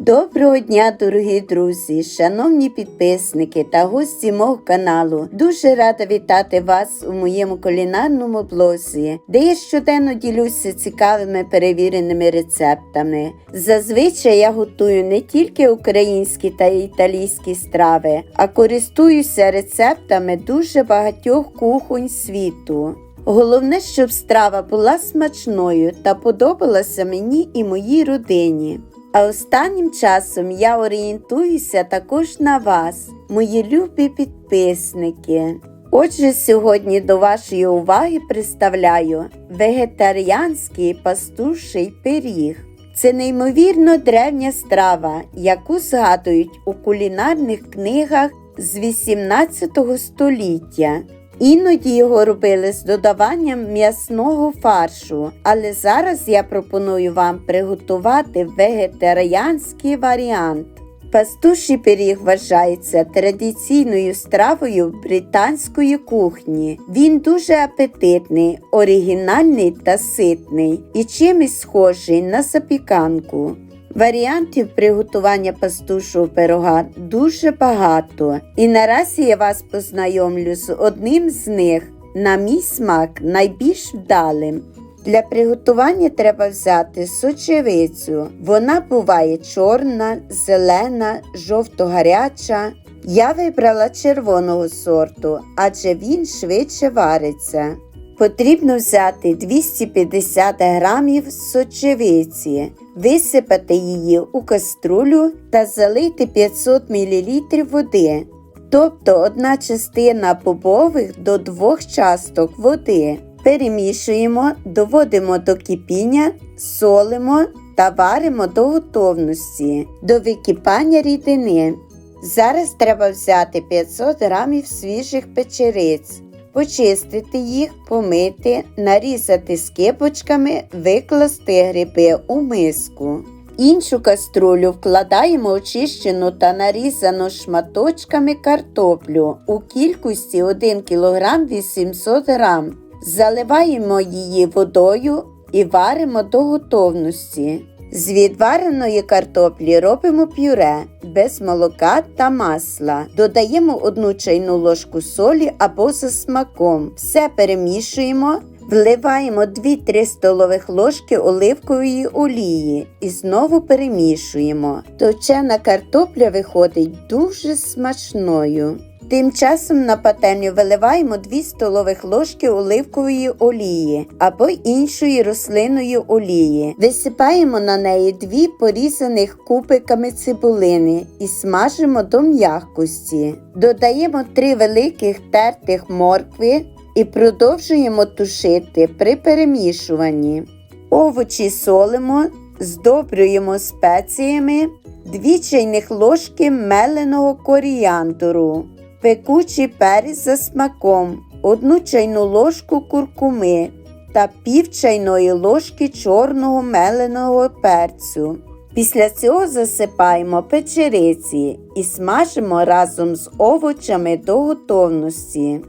Доброго дня, дорогі друзі, шановні підписники та гості мого каналу. Дуже рада вітати вас у моєму кулінарному блозі, де я щоденно ділюся цікавими перевіреними рецептами. Зазвичай я готую не тільки українські та італійські страви, а користуюся рецептами дуже багатьох кухонь світу. Головне, щоб страва була смачною та подобалася мені і моїй родині. А останнім часом я орієнтуюся також на вас, мої любі підписники. Отже, сьогодні до вашої уваги представляю вегетаріанський пастуший пиріг. Це неймовірно древня страва, яку згадують у кулінарних книгах з 18 століття. Іноді його робили з додаванням м'ясного фаршу, але зараз я пропоную вам приготувати вегетаріанський варіант. Пастуший пиріг вважається традиційною стравою британської кухні. Він дуже апетитний, оригінальний та ситний і чимось схожий на запіканку. Варіантів приготування пастушого пирога дуже багато, і наразі я вас познайомлю з одним з них, на мій смак, найбільш вдалим. Для приготування треба взяти сочевицю. Вона буває чорна, зелена, жовто-гаряча. Я вибрала червоного сорту, адже він швидше вариться. Потрібно взяти 250 грамів сочевиці, висипати її у каструлю та залити 500 мл води, тобто одна частина бобових до двох часток води. Перемішуємо, доводимо до кипіння, солимо та варимо до готовності, до википання рідини. Зараз треба взяти 500 грамів свіжих печериць. Почистити їх, помити, нарізати скибочками, викласти гриби у миску. Іншу каструлю вкладаємо очищену та нарізану шматочками картоплю у кількості 1 кг 800 г. Заливаємо її водою і варимо до готовності. З відвареної картоплі робимо пюре без молока та масла. Додаємо одну чайну ложку солі або за смаком. Все перемішуємо. Вливаємо 2-3 столових ложки оливкової олії і знову перемішуємо. Товчена картопля виходить дуже смачною. Тим часом на пательню виливаємо 2 столових ложки оливкової олії або іншої рослинної олії. Висипаємо на неї дві порізаних кубиками цибулини і смажимо до м'якості. Додаємо 3 великих тертих моркви і продовжуємо тушити при перемішуванні. Овочі солимо, здобрюємо спеціями 2 чайних ложки меленого коріандру пекучий перець за смаком, одну чайну ложку куркуми та пів чайної ложки чорного меленого перцю. Після цього засипаємо печериці і смажимо разом з овочами до готовності.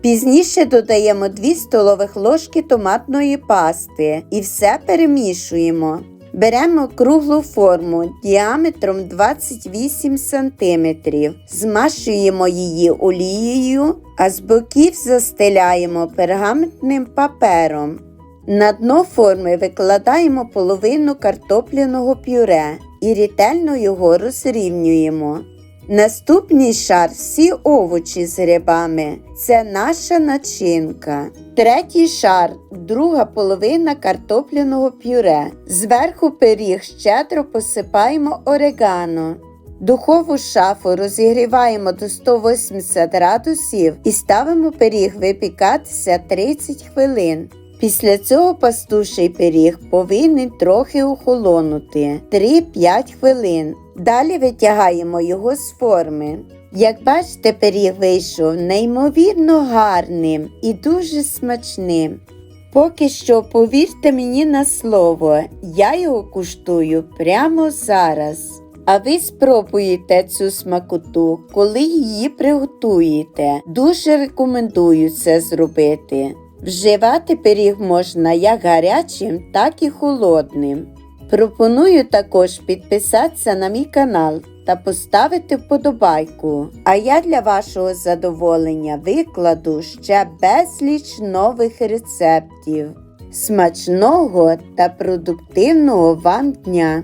Пізніше додаємо 2 столових ложки томатної пасти і все перемішуємо. Беремо круглу форму діаметром 28 см, змащуємо її олією, а з боків застеляємо пергаментним папером. На дно форми викладаємо половину картопляного пюре і ретельно його розрівнюємо. Наступний шар всі овочі з грибами. Це наша начинка. Третій шар друга половина картопляного пюре. Зверху пиріг щедро посипаємо орегано. Духову шафу розігріваємо до 180 градусів і ставимо пиріг випікатися 30 хвилин. Після цього пастуший пиріг повинен трохи охолонути 3-5 хвилин. Далі витягаємо його з форми. Як бачите, пиріг вийшов неймовірно гарним і дуже смачним. Поки що, повірте мені на слово, я його куштую прямо зараз. А ви спробуєте цю смакоту, коли її приготуєте. Дуже рекомендую це зробити. Вживати пиріг можна як гарячим, так і холодним. Пропоную також підписатися на мій канал та поставити вподобайку. А я для вашого задоволення викладу ще безліч нових рецептів. Смачного та продуктивного вам дня!